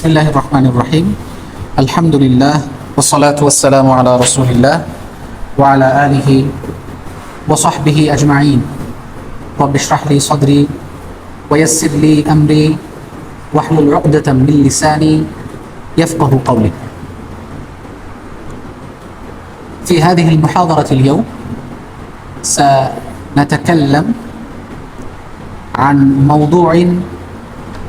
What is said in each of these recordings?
بسم الله الرحمن الرحيم الحمد لله والصلاة والسلام على رسول الله وعلى آله وصحبه أجمعين رب اشرح لي صدري ويسر لي أمري واحلل عقدة من لساني يفقه قولي في هذه المحاضرة اليوم سنتكلم عن موضوع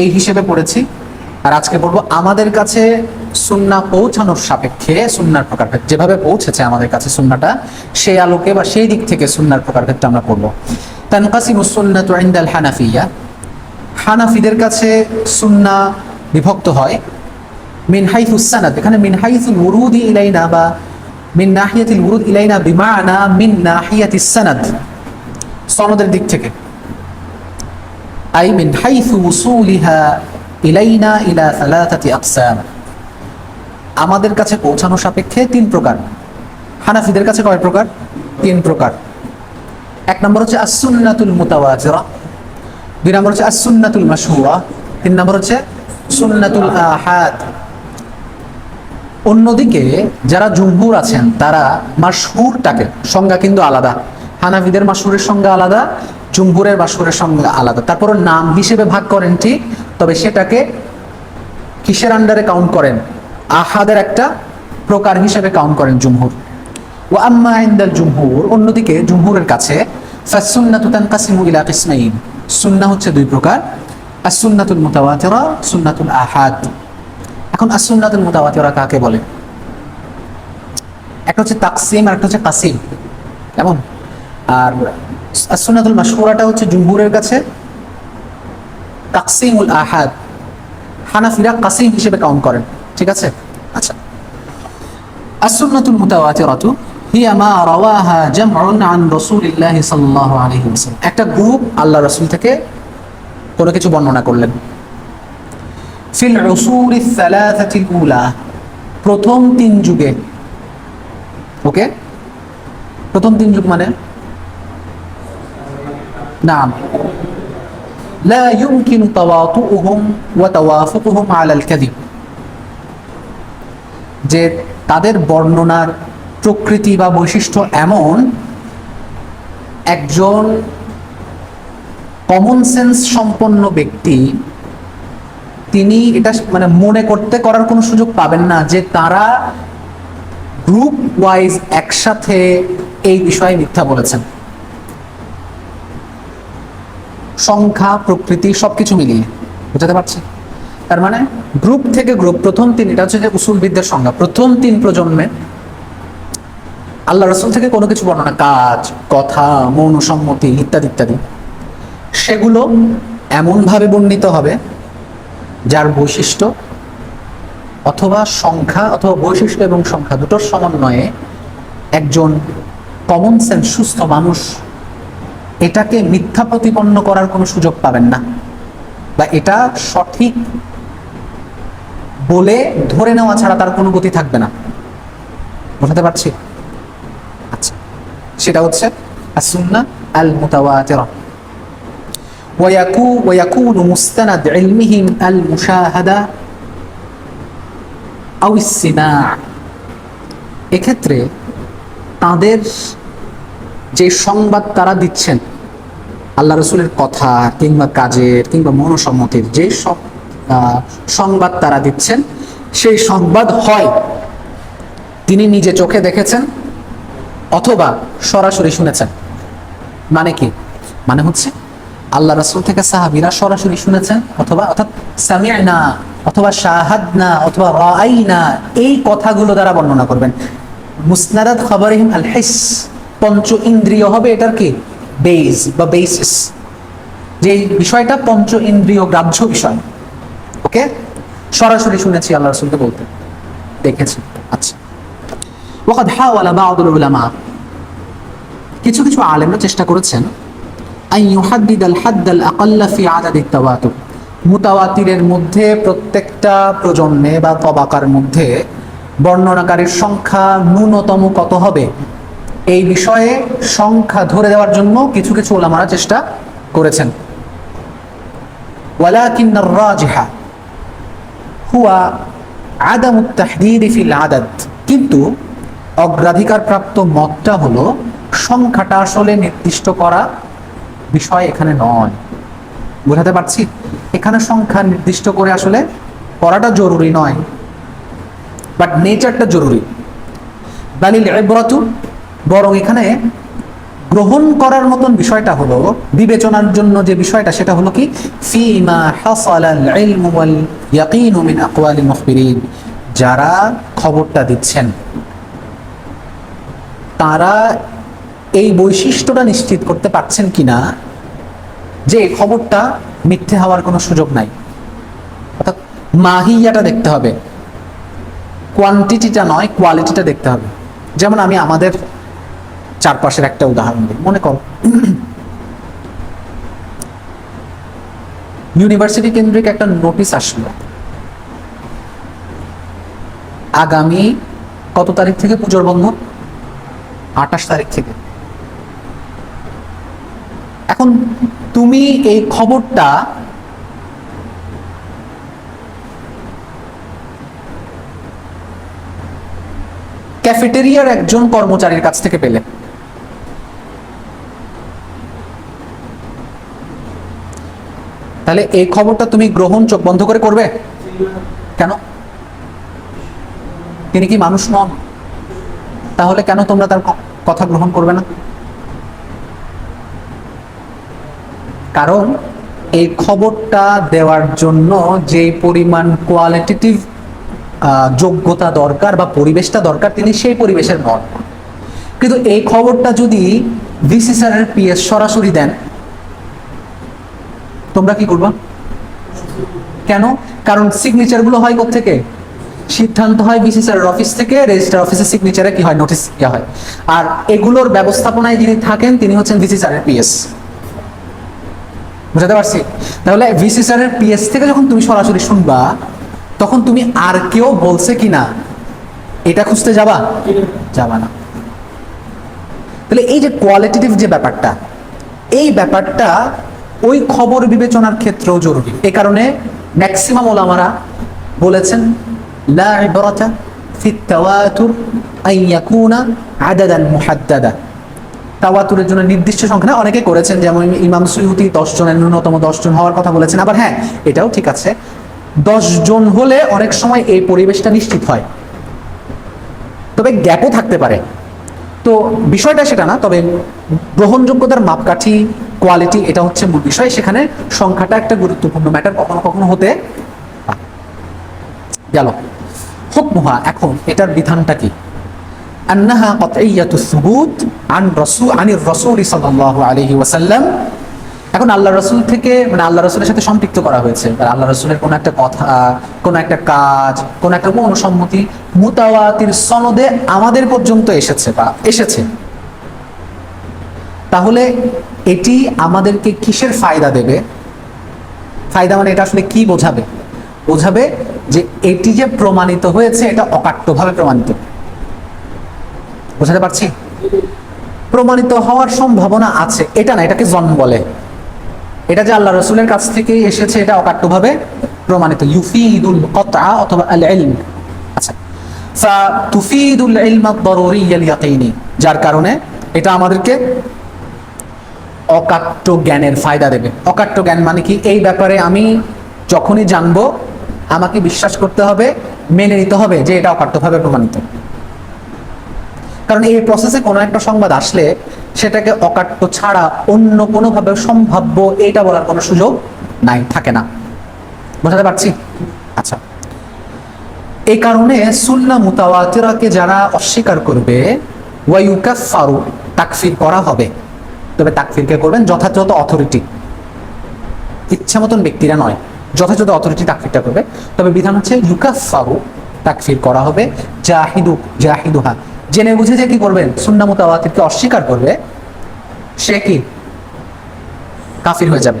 এই হিসেবে পড়েছি। আর আজকে বলব আমাদের কাছে সুন্না পৌঁছানোর সাপেক্ষে সুন্নার প্রকারভেদ। যেভাবে পৌঁছেছে আমাদের কাছে সুন্নাটা, সেই আলোকে বা সেই দিক থেকে সুন্নার প্রকারভেদটা আমরা পড়ব। তানকাসিমু সুন্নাতু ইনদাল হানাফিয়া। হানাফিদের কাছে সুন্না বিভক্ত হয় মিন হাইথু এখানে মিন হাইথুল ইলাইনা বা মিন নাহিয়াতিল উরুদ ইলাইনা বিমানা মিন নাহিয়াতিস সানাদ। সনদের দিক থেকে। আই মিন হাইথু উসুলিহা ইলাইনা ইলা সালাতাতি আকসাম। আমাদের কাছে পৌঁছানো সাপেক্ষে তিন প্রকার। হানাফিদের কাছে কয় প্রকার? তিন প্রকার। এক নম্বর হচ্ছে আসুন্নাতুল মুতাওয়াজিরা। দুই নম্বর হচ্ছে আসুন্নাতুল মাশহুরা। তিন নম্বর হচ্ছে সুন্নাতুল আহাদ। অন্যদিকে যারা জুমহুর আছেন, তারা মাশহুরটাকে, সংজ্ঞা কিন্তু আলাদা। হানাফিদের মাশহুরের সংজ্ঞা আলাদা জুমহুরের মাশহুরের সঙ্গে আলাদা। তারপর নাম হিসেবে ভাগ করেন ঠিক, তবে সেটাকে কিসের আন্ডারে কাউন্ট করেন? আহাদের একটা প্রকার হিসেবে কাউন্ট করেন জুমহুর। ও আম্মা জুমহুর, অন্যদিকে জুমহুরের কাছে ফাসুন্নাতু তানকাসিমু ইলা কিসমাইন। সুন্নাহ হচ্ছে দুই প্রকার আসুন্নাতুল মুতাওয়াতিরা, সুন্নাতুল আহাদ। এখন আসুন্নাতুল মুতাওয়াতিরা কাকে বলে? একটা হচ্ছে তাকসিম আর একটা হচ্ছে কাসিম। কেমন? আর আসুন্নাতুল মাশহুরাটা হচ্ছে জুমহুরের কাছে আহাদ। হানাফিরা কাসিম হিসেবে কাউন্ট করেন, ঠিক আছে? আচ্ছা। মা রাওয়াহা জামউন আন রাসূলিল্লাহি সাল্লাল্লাহু আলাইহি ওয়াসাল্লাম। একটা গ্রুপ আল্লাহ রাসূল থেকে কোনো কিছু বর্ণনা করলেন। ফিল উসুরি সালাসাতিল উলা, প্রথম তিন যুগে। ওকে? প্রথম তিন যুগ মানে? নাম لا يمكن تواطؤهم وتوافقهم على الكذب যে তাদের বর্ণনার প্রকৃতি বা বৈশিষ্ট্য এমন একজন কমন সেন্স সম্পন্ন ব্যক্তি তিনি এটা মানে মনে করতে করার কোনো সুযোগ পাবেন না যে তারা গ্রুপ ওয়াইজ একসাথে এই বিষয়ে মিথ্যা বলেছেন সংখ্যা, প্রকৃতি, সবকিছু মিলিয়ে। বুঝাতে পারছি? তার মানে গ্রুপ থেকে গ্রুপ প্রথম তিন, এটা হচ্ছে যে উসুলবিদ্যার সংজ্ঞা। প্রথম তিন প্রজন্মে আল্লাহ রসুল থেকে কোনো কিছু বর্ণনা, কাজ, কথা মৌন সম্মতি ইত্যাদি ইত্যাদি, সেগুলো এমনভাবে বর্ণিত হবে যার বৈশিষ্ট্য অথবা সংখ্যা অথবা বৈশিষ্ট্য এবং সংখ্যা দুটোর সমন্বয়ে একজন কমন সেন্স সুস্থ মানুষ এটাকে মিথ্যা প্রতিপন্ন করার কোনো সুযোগ পাবেন না বা এটা সঠিক বলে ধরে নেওয়া ছাড়া তার কোনো গতি থাকবে না বোঝাতে পারছি আচ্ছা সেটা হচ্ছে আসুন্না আল মুতাওয়াতিরা ويكون ويكون مستند علمهم المشاهدة أو السماع এক্ষেত্রে তাদের যে সংবাদ তারা দিচ্ছেন আল্লাহ রসুলের কথা কিংবা কাজের কিংবা মনোসম্মতির যে সব সংবাদ তারা দিচ্ছেন, সেই সংবাদ হয়। তিনি নিজে চোখে দেখেছেন অথবা সরাসরি শুনেছেন। মানে কি? মানে হচ্ছে আল্লাহ রসুল থেকে সাহাবিরা সরাসরি শুনেছেন অথবা অর্থাৎ সামিয়ানা অথবা শাহাদনা অথবা রাআইনা এই কথাগুলো দ্বারা বর্ণনা করবেন। মুসনাদাত খবরহিম আল হিস পঞ্চ ইন্দ্রিয় হবে এটার কি? বেস বা বেসিস যে বিষয়টা পঞ্চ ইন্দ্রিয় গ্রাহ্য বিষয় ওকে সরাসরি শুনেছি আল্লাহ রসুলকে বলতে। দেখেছি। আচ্ছা। ওয়াকাদ হাওয়ালা বাউদুল উলামা। কিছু কিছু আলেমরা চেষ্টা করেছেন আই ইউহাদ্দিদ আল হাদ্দাল আকাল্লা ফি আদাদি তাওয়াতুর মুতাওয়াতিরের মধ্যে প্রত্যেকটা প্রজন্মে বা তবাকার মধ্যে বর্ণনাকারীর সংখ্যা ন্যূনতম কত হবে? এই বিষয়ে সংখ্যা ধরে দেওয়ার জন্য কিছু কিছু ওলামারা চেষ্টা করেছেন ولكن الراجح هو عدم التحديد في العدد কিন্তু অগ্রাধিকার প্রাপ্ত মতটা হলো সংখ্যাটা আসলে নির্দিষ্ট করা বিষয় এখানে নয় বোঝাতে পারছি এখানে সংখ্যা নির্দিষ্ট করে আসলে করাটা জরুরি নয় বাট নেচারটা জরুরি দালিল ইবরাতু বরং এখানে গ্রহণ করার মতন বিষয়টা হলো, বিবেচনার জন্য যে বিষয়টা, সেটা হলো কি? ফিমা যারা খবরটা দিচ্ছেন, তারা এই বৈশিষ্ট্যটা নিশ্চিত করতে পারছেন কিনা, যে খবরটা মিথ্যে হওয়ার কোনো সুযোগ নাই। অর্থাৎ মাহিয়াটা দেখতে হবে। কোয়ান্টিটিটা নয় কোয়ালিটিটা দেখতে হবে। যেমন আমি আমাদের চারপাশের একটা উদাহরণ দিই। মনে কর ইউনিভার্সিটি কেন্দ্রিক একটা নোটিশ আসলো। আগামী কত তারিখ থেকে পুজোর বন্ধ? আঠাশ তারিখ থেকে। এখন তুমি এই খবরটা ক্যাফেটেরিয়ার একজন কর্মচারীর কাছ থেকে পেলে। তাহলে এই খবরটা তুমি গ্রহণ চোখ বন্ধ করে করবে? কেন? তিনি কি মানুষ নন? তাহলে কেন তোমরা তার কথা গ্রহণ করবে না? কারণ এই খবরটা দেওয়ার জন্য যে পরিমাণ কোয়ালিটেটিভ যোগ্যতা দরকার বা পরিবেশটা দরকার, তিনি সেই পরিবেশের নন। কিন্তু এই খবরটা যদি ভিসি স্যারের পিএস সরাসরি দেন তোমরা কি করবা? কেন? কারণ সিগনেচারগুলো হয় থেকে সিদ্ধান্ত হয় বিসি স্যারের অফিস থেকে রেজিস্টার অফিসের সিগনেচারে কি হয়? নোটিশ দেওয়া হয়। আর এগুলোর ব্যবস্থাপনায় যিনি থাকেন, তিনি হচ্ছেন ভিসি স্যারের পিএস বুঝাতে পারছি? তাহলে ভিসি স্যারের পিএস থেকে যখন তুমি সরাসরি শুনবা, তখন তুমি আর কেউ বলছে কিনা এটা খুঁজতে যাবা? যাবা না। তাহলে এই যে কোয়ালিটেটিভ যে ব্যাপারটা, এই ব্যাপারটা ওই খবর বিবেচনার ক্ষেত্রেও জরুরি। এ কারণে ম্যাক্সিমাম ওলামারা বলেছেন, লা ইবরাতা ফি তাওয়াতুর আন ইয়াকুনা আদাদান মুহাদ্দাদা। তাওয়াতুরের জন্য নির্দিষ্ট সংখ্যা অনেকে করেছেন, যেমন ইমাম সুয়ুতি দশ জনের ন্যূনতম দশ জন হওয়ার কথা বলেছেন। আবার হ্যাঁ এটাও ঠিক আছে। দশ জন হলে অনেক সময় এই পরিবেশটা নিশ্চিত হয়। তবে গ্যাপও থাকতে পারে। তো বিষয়টা সেটা না, তবে গ্রহণযোগ্যতার মাপকাঠি কোয়ালিটি এটা হচ্ছে মূল বিষয়। সেখানে সংখ্যাটা একটা গুরুত্বপূর্ণ ম্যাটার কখনো কখনো হতে গেল। হুকমুহা, এখন এটার বিধানটা কি? আন্নাহা কতইয়াতু সুবুত আন রসু, আনির রসুল সাল্লাল্লাহু আলাইহি ওয়াসাল্লাম। এখন আল্লাহ রসুল থেকে মানে আল্লাহ রসুলের সাথে সম্পৃক্ত করা হয়েছে। আল্লাহ রসুলের কোনো একটা কথা, কোনো একটা কাজ, কোনো একটা কোনো মুতাওয়াতির সনদে আমাদের পর্যন্ত এসেছে বা এসেছে। তাহলে এটি আমাদেরকে কিসের ফায়দা দেবে? ফায়দা মানে এটা আসলে কি বোঝাবে? বোঝাবে যে এটি যে প্রমাণিত হয়েছে, এটা অকাট্যভাবে প্রমাণিত। বোঝাতে পারছি? প্রমাণিত হওয়ার সম্ভাবনা আছে। এটা না, এটাকে জন্ম বলে। এটা যে আল্লাহ রসুলের কাছ থেকে এসেছে, এটা অকাট্যভাবে প্রমাণিত। ইউফিদুল কতআ অথবা আচ্ছা। যার কারণে এটা আমাদেরকে অকাট্য জ্ঞানের ফায়দা দেবে। অকাট্য জ্ঞান মানে কি? এই ব্যাপারে আমি যখনই জানব, আমাকে বিশ্বাস করতে হবে, মেনে নিতে হবে যে এটা অকাট্যভাবে প্রমাণিত। কারণ এই প্রসেসে কোনো একটা সংবাদ আসলে সেটাকে অকাট্য ছাড়া অন্য কোনোভাবে সম্ভাব্য এটা বলার কোনো সুযোগ নাই, থাকে না। বোঝাতে পারছি? আচ্ছা। এই কারণে সুন্না মুতাওয়াতিরাকে যারা অস্বীকার করবে ওয়াইউকাফারু তাকফির করা হবে। তবে তাকফিরকে করবেন, যথাযথ অথরিটি ইচ্ছা মতন ব্যক্তিরা নয়, যথাযথ অথরিটি তাকফিরটা করবে। তবে বিধান হচ্ছে ইউকাফারু তাকফির করা হবে, জাহিদু, জাহিদুহা। জেনে বুঝে যে কি করবেন সুন্না মুতাওয়াতিরকে অস্বীকার করবে, সে কি? কাফির হয়ে যাবে।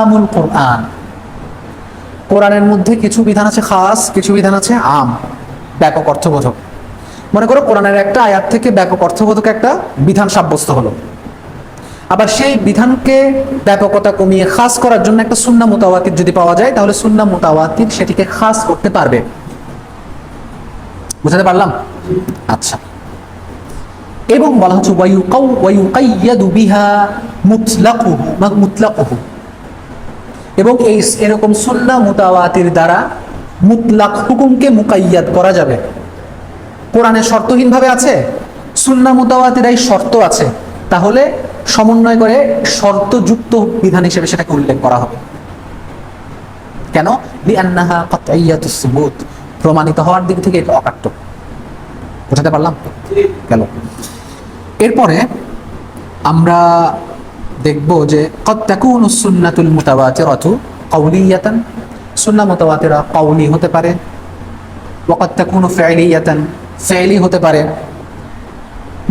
আমুল কোরআন। কোরআনের মধ্যে কিছু বিধান আছে খাস, কিছু বিধান আছে আম। ব্যাপক অর্থবোধক। মনে করো কোরআনের একটা আয়াত থেকে ব্যাপক অর্থবোধক একটা বিধান সাব্যস্ত হলো। আবার সেই বিধানকে ব্যাপকতা কমিয়ে খাস করার জন্য একটা সুন্না মোতাওয়াতির যদি পাওয়া যায়, তাহলে সুন্না মোতাওয়াতির সেটিকে খাস করতে পারবে। বুঝাতে পারলাম? আচ্ছা। এবং বলা হচ্ছে এবং এই এরকম সুন্না মুতাওয়াতির দ্বারা মুতলাক হুকুমকে মুকাইয়াদ করা যাবে। কোরআনে শর্তহীনভাবে আছে? সুন্না মুতাওয়াতির এই শর্ত আছে। তাহলে সমন্বয় করে শর্তযুক্ত বিধান হিসেবে সেটাকে উল্লেখ করা হবে। কেন? প্রমাণিত হওয়ার দিক থেকে এটা অকাট্য। বুঝাতে পারলাম? গেল এরপরে আমরা দেখব যে কত তাকুনু সুন্নাতুল মুতাওয়াতিরাতু কাউলিয়াতান? সুন্নাহ মুতাওয়াতিরা কাউলি হতে পারে। ওয়াকাদ তাকুনু ফি'লিয়াতান? ফি'লি হতে পারে।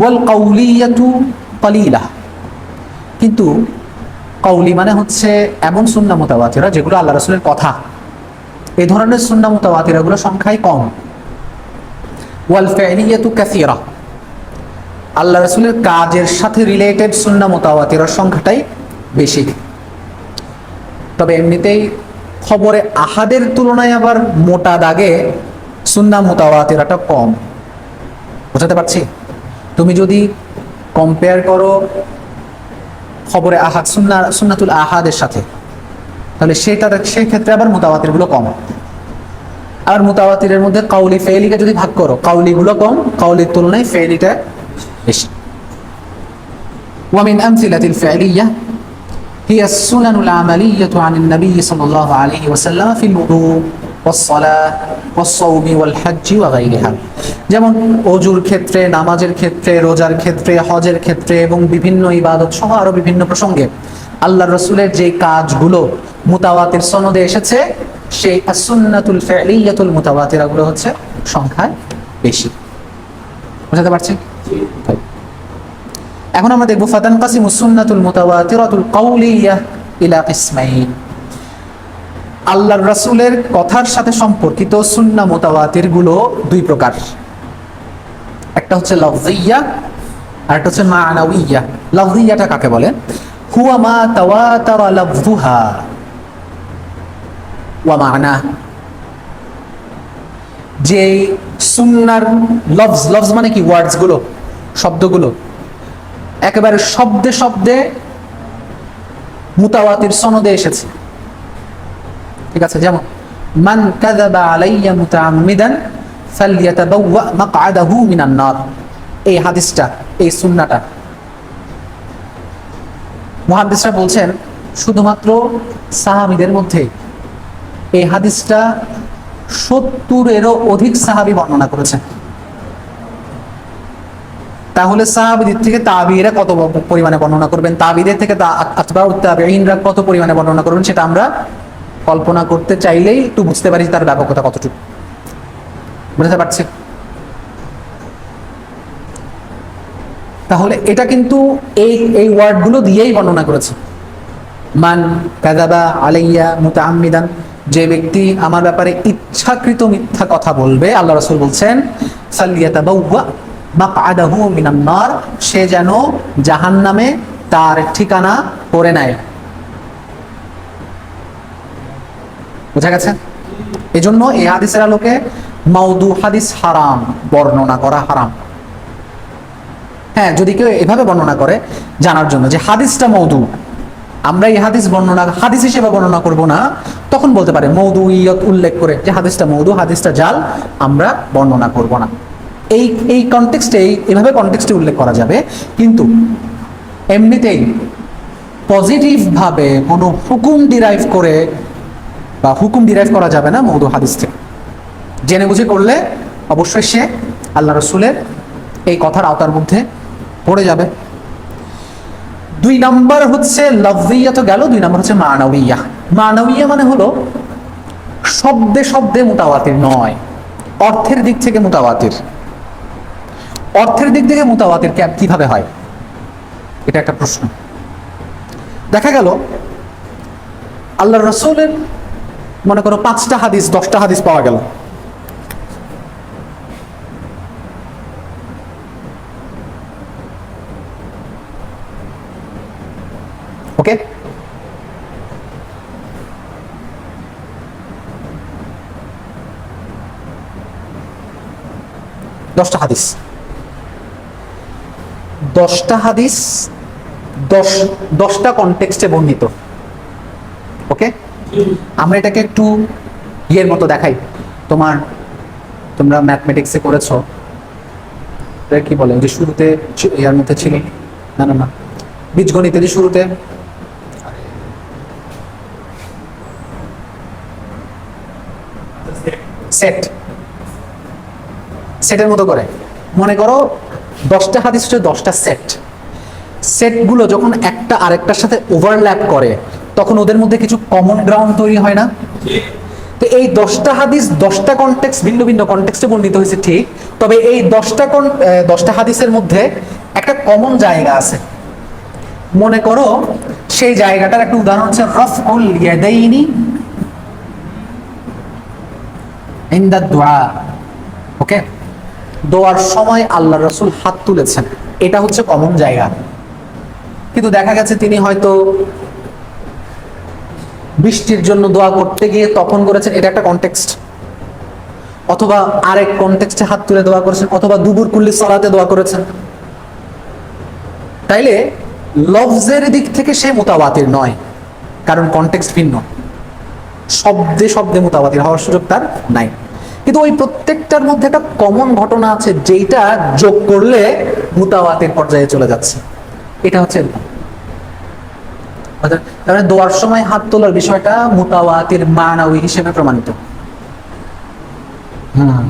ওয়াল কাউলিয়াতু কালিলা। কিন্তু কৌলি মানে হচ্ছে এমন সুন্নাহ মুতাওয়াতিরা যেগুলো আল্লাহ রাসূলের কথা। এ ধরনের সুন্নাহ মুতাওয়াতিরাগুলো সংখ্যায় কম। ওয়াল ফি'লিয়াতু কাসীরা। আল্লাহ রসুলের কাজের সাথে রিলেটেড সুন্না মোতাওয়াতিরার সংখ্যাটাই বেশি। তবে এমনিতেই খবরে আহাদের তুলনায় আবার মোটা দাগে সুন্না মোতাওয়াতিরাটা কম। বুঝাতে পারছি তুমি যদি কম্পেয়ার করো খবরে আহাদ সুন্না সুন্নাতুল আহাদের সাথে তাহলে সেটা সেই ক্ষেত্রে আবার মোতাওয়াতিরগুলো কম আর মোতাওয়াতিরের মধ্যে কাউলি ফেলিকে যদি ভাগ করো কাউলিগুলো কম কাউলির তুলনায় ফেলিটা বেশি ومن أمثلة الفعلية هي السنن العملية عن النبي صلى الله عليه وسلم في الوضوء যেমন অজুর ক্ষেত্রে, নামাজের ক্ষেত্রে, রোজার ক্ষেত্রে, হজের ক্ষেত্রে এবং বিভিন্ন ইবাদত সহ আরও বিভিন্ন প্রসঙ্গে আল্লাহ রসুলের যে কাজগুলো মুতাওয়াতের সনদে এসেছে, সেই আসুন্নাতুল মুতাওয়াতেরা গুলো হচ্ছে সংখ্যায় বেশি। বুঝাতে পারছেন? এখন আমরা দেখব ফাতান কাসিম সুন্নাতুল মুতাওয়াতিরাতুল কাউলিয়া ইলা ইসমাইল আল্লাহর রাসূলের কথার সাথে সম্পর্কিত সুন্না মুতাওয়াতিরগুলো দুই প্রকার। একটা হচ্ছে লফজিয়া আর একটা হচ্ছে মানাউইয়া কাকে বলে? হুয়া মা তাওয়াতারা লফযুহা। ওয়া মানা। যে সুন্নার লফজ লফজ মানে কি? ওয়ার্ডসগুলো শব্দগুলো। একেবারে শব্দে শব্দে মুতাওয়াতির সনদে এসেছে। ঠিক আছে, যেমন, মান কাযাবা আলাইয়া মুতাআম্মিদান ফালইয়াতাবাওয়া মাকআদাহু মিনান নার। এই হাদিসটা, এই সুন্নাহটা মুহাদ্দিসরা বলছেন, শুধুমাত্র সাহাবীদের মধ্যে এই হাদিসটা সত্তরেরও অধিক সাহাবি বর্ণনা করেছেন। তাহলে সাহাবিদের থেকে তাবিরা কত পরিমাণে বর্ণনা করবেন? তাবিদের থেকে তাবিনরা কত পরিমাণে বর্ণনা করবেন? সেটা আমরা কল্পনা করতে চাইলেই একটু বুঝতে পারি তার ব্যাপকতা কতটুকু। বুঝতে পারছি? তাহলে এটা কিন্তু এই এই ওয়ার্ডগুলো দিয়েই বর্ণনা করেছে। মান কাদাবা আলাইয়া মুতাআম্মিদান, যে ব্যক্তি আমার ব্যাপারে ইচ্ছাকৃত মিথ্যা কথা বলবে, আল্লাহ রাসূল বলছেন সাল্লিয়াতাবাওয়া মাকআদাহু মিনান নার, সে যেন জাহান্নামে তার ঠিকানা করে নেয়। বোঝা গেছে? এজন্য এই হাদিসের আলোকে মাউদু হাদিস হারাম, বর্ণনা করা হারাম। হ্যাঁ যদি কেউ এভাবে বর্ণনা করে জানার জন্য যে হাদিসটা মৌদু আমরা এই হাদিস বর্ণনা, হাদিস হিসেবে বর্ণনা করব না, তখন বলতে পারে মৌদু ইয়ত উল্লেখ করে যে হাদিসটা মৌদু, হাদিসটা জাল, আমরা বর্ণনা করব না। এই এই কনটেক্সটে এইভাবে কনটেক্সটে উল্লেখ করা যাবে, কিন্তু এমনিতেই পজিটিভভাবে কোনো হুকুম ডিরাইভ করে বা হুকুম ডিরাইভ করা যাবে না মৌদু হাদিস থেকে। জেনে বুঝে করলে অবশ্যই সে আল্লাহ রসুলের এই কথার আওতার মধ্যে পড়ে যাবে। দুই নাম্বার হচ্ছে লফজিয়া তো গেল, দুই নাম্বার হচ্ছে মানবিয়া মানবিয়া মানে হলো শব্দে শব্দে মোতাবাতির নয়, অর্থের দিক থেকে মোতাবাতির অর্থের দিক থেকে মোতাবাতির কীভাবে হয়? এটা একটা প্রশ্ন। দেখা গেল, আল্লাহ রসুলের মনে করো পাঁচটা হাদিস, দশটা হাদিস পাওয়া গেল। ওকে দশটা হাদিস। দশটা হাদিস, দশ, দশটা কনটেক্সটে বর্ণিত। আমরা এটাকে একটু ইয়ের মতো দেখাই। তোমার, তোমরা ম্যাথমেটিক্সে করেছ। কি বলে? যে শুরুতে ইয়ার মধ্যে ছিল। না না না। বীজগণিতে যে শুরুতে। সেট সেটের মতো করে। মনে করো, দশটা হাদিস হচ্ছে দশটা সেট সেটগুলো যখন একটা আরেকটার সাথে ওভারল্যাপ করে তখন ওদের মধ্যে কিছু কমন গ্রাউন্ড তৈরি হয় না। তো এই দশটা হাদিস, দশটা কনটেক্স ভিন্ন ভিন্ন কনটেক্সটে বর্ণিত হয়েছে, ঠিক। তবে এই দশটা কন দশটা হাদিসের মধ্যে একটা কমন জায়গা আছে। মনে করো, সেই জায়গাটার একটা উদাহরণ হচ্ছে রফউল ইয়াদাইনি ইনদা দুআ। ওকে? দোয়ার সময় আল্লাহ রসুল হাত তুলেছেন। এটা হচ্ছে কমন জায়গা। কিন্তু দেখা গেছে, তিনি হয়তো বৃষ্টির জন্য দোয়া করতে গিয়ে তখন করেছেন, এটা একটা কনটেক্সট অথবা আরেক কনটেক্সটে হাত তুলে দোয়া করেছেন, অথবা দুবুর কুল্লি সলাতে দোয়া করেছেন। তাইলে লফজের দিক থেকে সে মোতাবাতির নয়, কারণ কনটেক্সট ভিন্ন। শব্দে শব্দে মোতাবাতির হওয়ার সুযোগ তার নাই। কিন্তু ওই প্রত্যেকটার মধ্যে একটা কমন ঘটনা আছে যেটা যোগ করলে মোতাবাতির পর্যায়ে চলে যাচ্ছে। এটা হচ্ছে। মানে দোয়ার সময় হাত তোলার বিষয়টা মানাউই হিসেবে প্রমাণিত। হুম।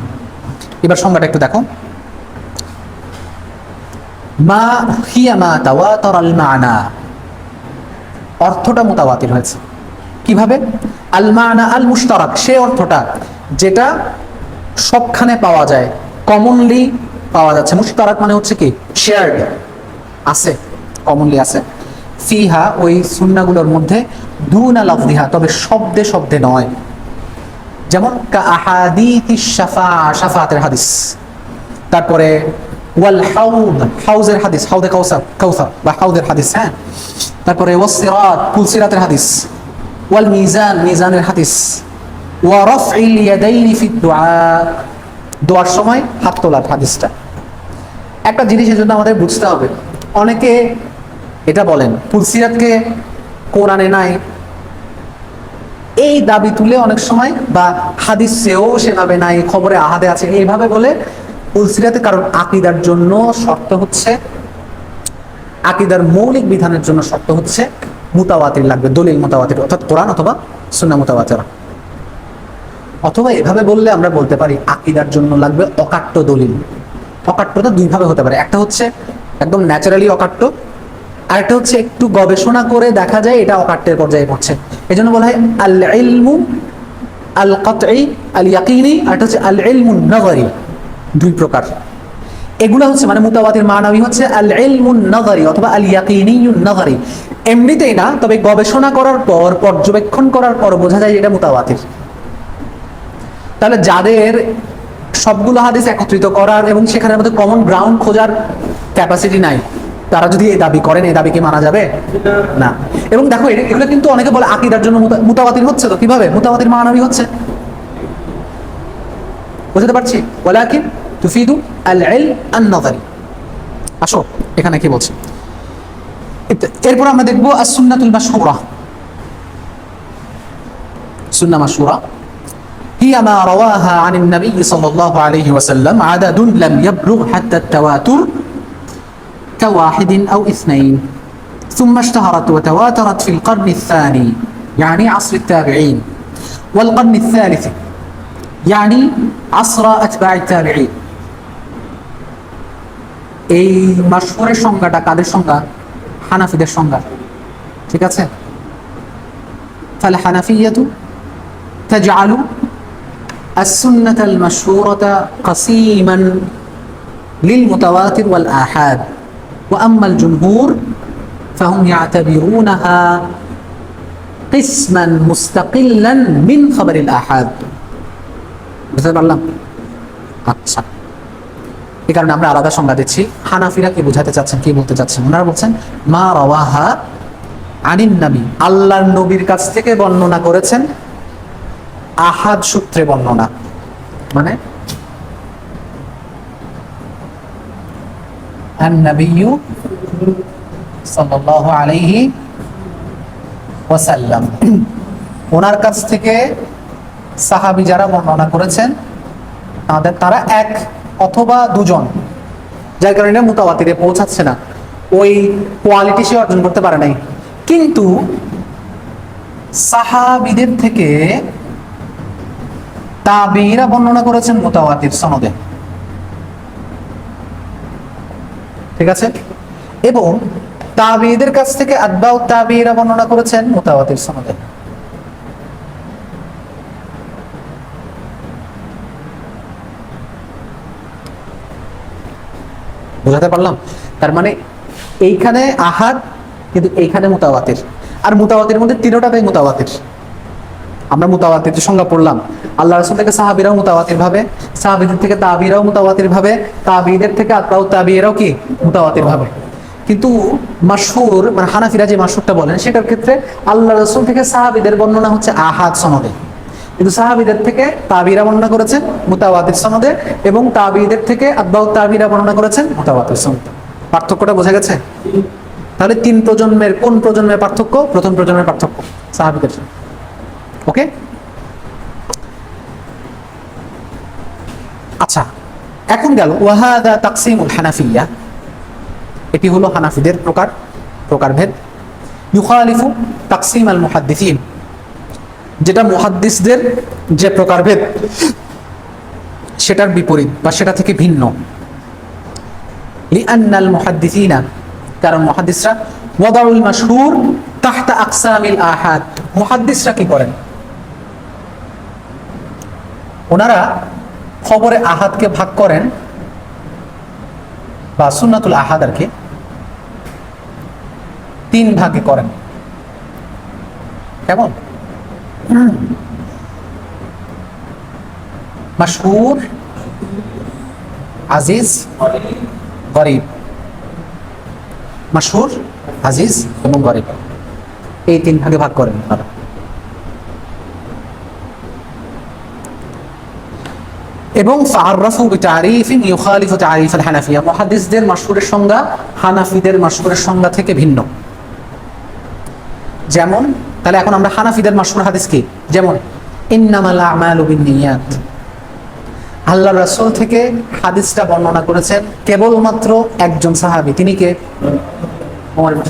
এবার সংজ্ঞাটা একটু দেখো। মা হিয়া মা তাওয়াতার আল মানা। অর্থটা মোতাবাতির হয়েছে। কীভাবে? আল মানা আল মুশতারাক, সে অর্থটা যেটা সবখানে পাওয়া যায় কমনলি পাওয়া যাচ্ছে। মুশতারাক মানে হচ্ছে কি? শেয়ার্ড আছে কমনলি আছে। ফিহা, ওই সুন্নাগুলোর মধ্যে দুনা লফদিহা, তবে শব্দে শব্দে নয়। যেমন শাফাতের হাদিস। তারপরে ওয়াল হাউদ, হাউজের হাদিস, হাউদে কাউসার কাউসার, বা হাউদের হাদিস হ্যাঁ? তারপরে ওয়াসিরাত কুলসিরাতের হাদিস। ওয়াল মিজান, মিজানের হাদিস। ওয়া রাফইল ইয়াদাইনি ফি দুআ। দোয়ার সময় হাত তোলার হাদিসটা। একটা জিনিস এর জন্য আমাদের বুঝতে হবে, অনেকে এটা বলেন, পুলসিরাতকে কোরআনে নাই। এই দাবি তুলে অনেক সময় বা হাদিসেও সেভাবে নাই, খবরে আহাদে আছে। এইভাবে বলে উলসিরাতে কারণ আকিদার জন্য শর্ত হচ্ছে, আকিদার মৌলিক বিধানের জন্য শর্ত হচ্ছে মুতাওয়াতির লাগবে, দলিল মুতাওয়াতির, অর্থাৎ কোরআন অথবা সুন্না মুতাওয়াতির। অথবা এভাবে বললে আমরা বলতে পারি, আকিদার জন্য লাগবে অকাট্য দলিল। অকাট্যতা দুইভাবে হতে পারে। একটা হচ্ছে একদম ন্যাচারালি অকাট্য আরেকটা হচ্ছে একটু গবেষণা করে দেখা যায় এটা অকাট্যের পর্যায়ে পড়ছে। এই জন্য বলা হয় আল ইলমু আল কতই আল ইয়াকিনি আরেকটা হচ্ছে আল ইলমু নগরি। দুই প্রকার। এগুলো হচ্ছে মানে মুতাবাতির মানাবি হচ্ছে আল ইলমুন নগরি অথবা আল ইয়াকিনিউন নগরি। এমনিতেই না, তবে গবেষণা করার পর, পর্যবেক্ষণ করার পর বোঝা যায় এটা মুতাবাতির। তাহলে যাদের সবগুলো হাদিস একত্রিত করার এবং সেখানের মধ্যে কমন গ্রাউন্ড খোঁজার ক্যাপাসিটি নাই তারা যদি এই দাবি করেন এই দাবিকে মানা যাবে না এবং দেখো এ- এগুলো কিন্তু অনেকে বলে আকিদার জন্য মুতা- মুতাবাতির হচ্ছে তো কিভাবে মুতাবাতির মানাবি হচ্ছে বুঝতে পারছি ওয়ালাকিন তুফিদু আল ইল আন নজরি আসো এখানে কি বলছে এত- এরপর আমরা দেখবো আর সুন্নাতুল মাশহুরা সুন্নাহ মাশহুরা هي ما رواها عن النبي صلى الله عليه وسلم عدد لم يبلغ حتى التواتر كواحد أو اثنين ثم اشتهرت وتواترت في القرن الثاني يعني عصر التابعين والقرن الثالث يعني عصر أتباع التابعين এই মাসহুরের সংজ্ঞাটা কাদের সংজ্ঞা হানাফিদের সংজ্ঞা ঠিক আছে তাহলে হানাফিয়াতু تجعل السنة المشهورة قسيما للمتواتر والآحاد وأما الجمهور فهم يعتبرونها قسما مستقلا من خبر الآحاد বুঝতে পারলাম আচ্ছা এই কারণে আমরা আলাদা সংজ্ঞা দিচ্ছি হানাফিরা কি বোঝাতে চাচ্ছেন কি বলতে চাচ্ছেন ওনারা বলছেন মা রওয়াহা আনিন নবী আল্লাহর নবীর কাছ থেকে বর্ণনা করেছেন আহাদ সূত্রে বর্ণনা মানে আন্নাবিউ সাল্লাল্লাহু আলাইহি ওয়াসাল্লাম। ওনার কাছ থেকে সাহাবি যারা বর্ণনা করেছেন, তাদের তারা এক অথবা দুজন, যার কারণে মুতাবাতিরে পৌঁছাচ্ছে না। ওই কোয়ালিটি সে অর্জন করতে পারে নাই। কিন্তু সাহাবিদের থেকে তাবিরা বর্ণনা করেছেন মোতাওয়াতির সনদে। ঠিক আছে? এবং তাবিদের কাছ থেকে আদবাউ তাবিরা বর্ণনা করেছেন মুতাওয়াতির সনদে। বুঝাতে পারলাম? তার মানে এইখানে আহাদ, কিন্তু এইখানে মুতাওয়াতির। আর মুতাওয়াতির মধ্যে তিনোটাতেই মুতাওয়াতির। আমরা মুতাওয়াতির সংজ্ঞা পড়লাম আল্লাহ রসুল থেকে সাহাবিরাও মুতাওয়াতির ভাবে, সাহাবিদের থেকে তাবিরাও মুতাওয়াতির ভাবে, তাবিদের থেকে আত্মাউ তাবিরাও কি মুতাওয়াতির ভাবে। কিন্তু মাসুর মানে হানাফিরা যে মাসুরটা বলেন, সেটার ক্ষেত্রে আল্লাহ রসুল থেকে সাহাবিদের বর্ণনা হচ্ছে আহাদ সনদে। কিন্তু সাহাবিদের থেকে তাবিরা বর্ণনা করেছেন মুতাওয়াতির সনদে এবং তাবিদের থেকে আব্বাউ তাবিরা বর্ণনা করেছেন মুতাওয়াতির সনদে। পার্থক্যটা বোঝা গেছে? তাহলে তিন প্রজন্মের কোন প্রজন্মের পার্থক্য? প্রথম প্রজন্মের পার্থক্য, সাহাবিদের ওকে? আচ্ছা এখন গেল, ওয়াহাদা তাকসিমুল হানাফিয়া। এটি হলো হানাফিদের প্রকার, প্রকারভেদ। ইউখালিফু তাকসিম আল মুহাদ্দিসিন। যেটা মুহাদ্দিসদের যে প্রকারভেদ, সেটার বিপরীত বা সেটা থেকে ভিন্ন। লিআন্নাল মুহাদ্দিসিনা, কারণ মুহাদ্দিসরা ওয়াদাউল মাশহুর তাহতা আকসামিল আহাদ। মুহাদ্দিসরা কি করেন? ওনারা খবরে আহাদকে ভাগ করেন বা সুন্নাতুল আহাদ আর কি, তিন ভাগে করেন। কেমন? মাশহুর, আজিজ, গরিব। মাশহুর, আজিজ এবং গরিব। এই তিন ভাগে ভাগ করেন তারা এবং আল হানাফিয়া। মুহাদ্দিসদের মাশহুরের সংজ্ঞা হানাফিদের মাশহুরের সংজ্ঞা থেকে ভিন্ন। যেমন, তাহলে এখন আমরা হানাফিদের মাশহুর হাদিস কি? যেমন আল্লাহ রাসূল থেকে হাদিসটা বর্ণনা করেছেন কেবলমাত্র একজন সাহাবী। তিনি কে? ওমর ইবনে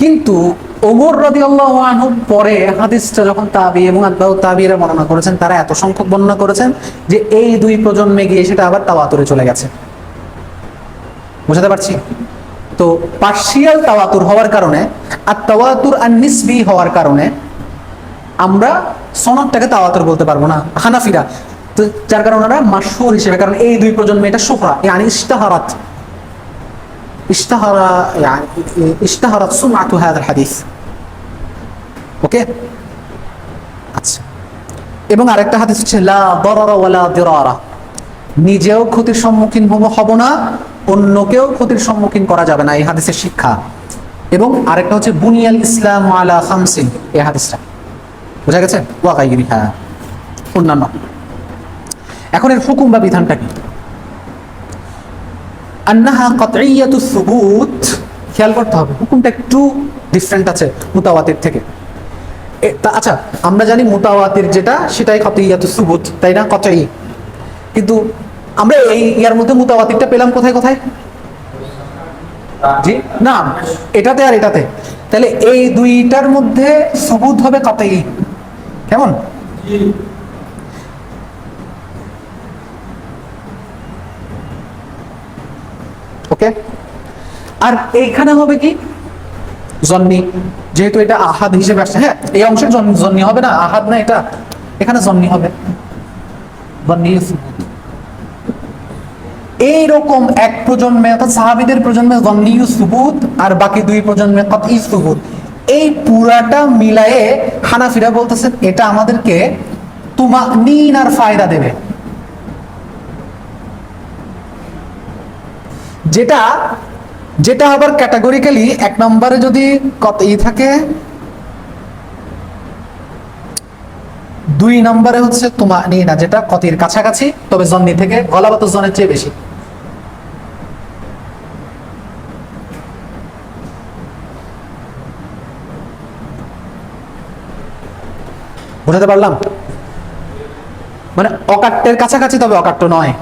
কিন্তু ওমর রাদিয়াল্লাহু আনহু পরে হাদিসটা যখন তাবি এবং আতবাউ তাবিরা বর্ণনা করেছেন, তারা এত সংখ্যক বর্ণনা করেছেন যে এই দুই প্রজন্মে গিয়ে সেটা আবার তাওয়াতুরে চলে গেছে। বুঝাতে পারছি? তো পার্সিয়াল তাওয়াতুর হওয়ার কারণে, আর তাওয়াতুর আর নিসবি হওয়ার কারণে আমরা সনদটাকে তাওয়াতুর বলতে পারব না, হানাফিরা। তো যার কারণে ওরা মাশহুর হিসেবে, কারণ এই দুই প্রজন্মে এটা সোহরা yani ইশতাহারাত اشتهر يعني اشتهرت سمعة هذا الحديث ওকে আচ্ছা এবং আরেকটা হাদিস হচ্ছে লা দরারা ওয়ালা দিরারা নিজেও ক্ষতির সম্মুখীন হব হব না অন্যকেও ক্ষতির সম্মুখীন করা যাবে না এই হাদিসের শিক্ষা এবং আরেকটা হচ্ছে বুনিয়াল ইসলাম আলা খামসিন এই হাদিসটা বোঝা গেছে ওয়াকাইরি হ্যাঁ অন্যান্য এখন এর হুকুম বা বিধানটা কি আন্নাহা কতইয়াতু সুবুত। খেয়াল করতে হবে, হুকুমটা একটু ডিফারেন্ট আছে মুতাওয়াতির থেকে। আচ্ছা আমরা জানি মুতাওয়াতির যেটা, সেটাই কতইয়াতু সুবুত, তাই না? কতই। কিন্তু আমরা এই ইয়ার মধ্যে মুতাওয়াতিরটা পেলাম কোথায় কোথায়? জি, না, এটাতে আর এটাতে। তাহলে এই দুইটার মধ্যে সুবুত হবে কতই। কেমন? ওকে? আর এইখানে হবে কি? জন্নি যেহেতু এটা আহাদ হিসেবে আসছে হ্যাঁ এই জন্নি হবে না, আহাদ না এটা? এখানে হবে। এইরকম এক প্রজন্মে, অর্থাৎ সাহাবিদের প্রজন্মে জন্নি সুবুত, আর বাকি দুই প্রজন্মে কতই সুবুত। এই পুরাটা মিলায়ে হানাফিরা বলতেছেন, এটা আমাদেরকে তুমা নিন আর ফায়দা দেবে। যেটা যেটা আবার ক্যাটাগরিক্যালি এক নম্বরে যদি কত ই থাকে, দুই নম্বরে হচ্ছে তোমা নিয়ে না, যেটা কতির কাছাকাছি, তবে জন্নি থেকে গলাবাত জনের চেয়ে বেশি। বুঝাতে পারলাম? মানে অকাট্যের কাছাকাছি তবে অকাট্য নয়।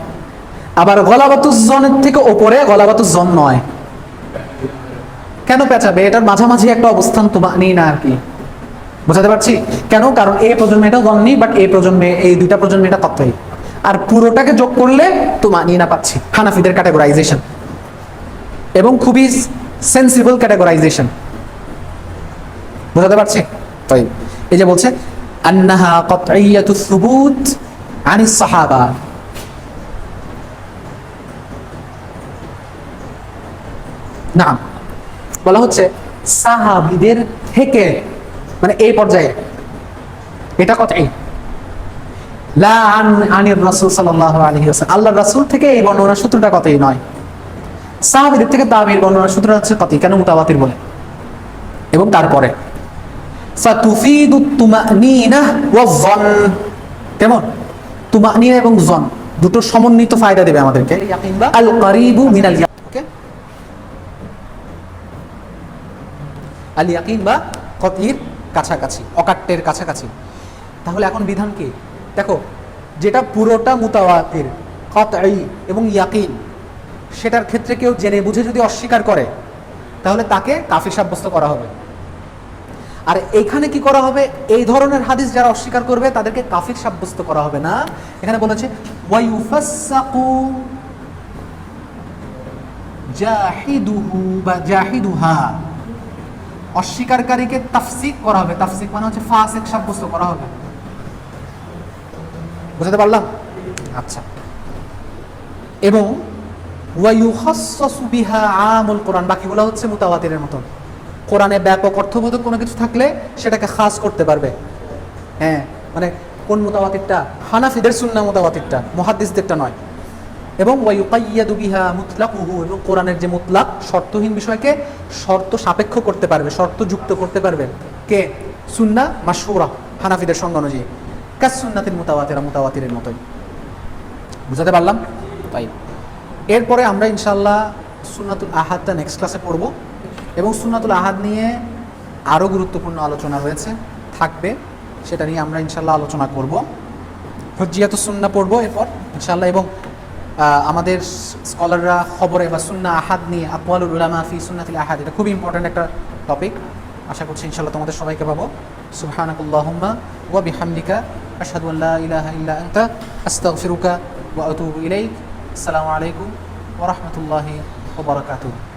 আবার গলাবাতুস জনের থেকে ওপরে গলাবাতুস জন নয়। কেন পেঁচাবে? এটার মাঝামাঝি একটা অবস্থান তো নেই না আর কি। বোঝাতে পারছি? কেন? কারণ এই প্রজন্মে এটা জন্নি বাট এই প্রজন্মে, এই দুইটা প্রজন্মে এটা তত্ত্বই। আর পুরোটাকে যোগ করলে তো মানিয়ে না পাচ্ছি, হানাফিদের ক্যাটাগরাইজেশন এবং খুবই সেন্সিবল ক্যাটাগরাইজেশন বোঝাতে পারছি? তাই, এই যে বলছে, আন্নাহা কতইয়াতু সুবুত আনিস সাহাবা। না বলা হচ্ছে সাহাবিদের থেকে মানে এই পর্যায়ে। এটা আনির থেকে এই বর্ণনা সূত্রটা নয়। থেকে বর্ণনা হচ্ছে কথাই। কেন মুতাওয়াতির বলে? এবং তারপরে। কেমন? তুমানিনা এবং জন দুটো সমন্বিত ফায়দা দেবে আমাদেরকে। আল করিবু মিনাল ওকে আল ইয়াকিন বা কতির কাছাকাছি, অকাট্যের কাছাকাছি। তাহলে এখন বিধান কি? দেখো, যেটা পুরোটা মুতাওয়াতির, কতই এবং ইয়াকিন, সেটার ক্ষেত্রে কেউ জেনে বুঝে যদি অস্বীকার করে, তাহলে তাকে কাফি সাব্যস্ত করা হবে। আর এখানে কি করা হবে? এই ধরনের হাদিস যারা অস্বীকার করবে, তাদেরকে কাফির সাব্যস্ত করা হবে না। এখানে বলেছে বা জাহিদুহা। অস্বীকারীকে তাফসিক করা হবে। তাফসিক মানে হচ্ছে ফাসিক সাব্যস্ত করা হবে। বুঝতে পারলাম? আচ্ছা। এবং বিহা আমুল কোরআন, বাকিগুলো হচ্ছে মুতাওয়াতিরের মতন। কোরআনে ব্যাপক অর্থবোধক কোনো কিছু থাকলে সেটাকে খাস করতে পারবে। হ্যাঁ মানে কোন মুতাওয়াতিরটা? হানাফিদের সুন্নাহ মুতাওয়াতিরটা, মুহাদ্দিসদেরটা নয়। এবং ওয়াইকাইয়াদু বিহা মুতলাকুহু, এবং কোরআনের যে মুতলাক, শর্তহীন বিষয়কে শর্ত সাপেক্ষ করতে পারবে শর্ত যুক্ত করতে পারবে। কে? সুন্না, মাশহুরা, হানাফিদের সঙ্গে অনুযায়ী। কাজ সুন্নাতির মুতাওয়াতিরা, মুতাওয়াতিরের মতোই। বুঝাতে পারলাম? তাই। এরপরে আমরা ইনশাল্লাহ সুন্নাতুল আহাদটা নেক্সট ক্লাসে পড়ব। এবং সুন্নাতুল আহাদ নিয়ে আরও গুরুত্বপূর্ণ আলোচনা রয়েছে থাকবে। সেটা নিয়ে আমরা ইনশাল্লাহ আলোচনা করব। হজ্জিয়াত সুন্না পড়ব এরপর ইনশাল্লাহ এবং আমাদের স্কলাররা খবরে বা সুন্না আহাদ নিয়ে আকওয়ালুল উলামা ফি সুন্নাতিল আহাদ, এটা খুব ইম্পর্ট্যান্ট একটা টপিক আশা করছি ইনশাল্লাহ তোমাদের সবাইকে পাবো। সুবহানাকুল্লাহুম্মা ওয়া বিহামদিকা, আশহাদু আল্লা ইলাহা ইল্লা আনতা, আস্তাগফিরুকা ওয়া আতুবু ইলাইক। আসসালামু আলাইকুম ওয়া রাহমাতুল্লাহি ওয়া বারাকাতুহু।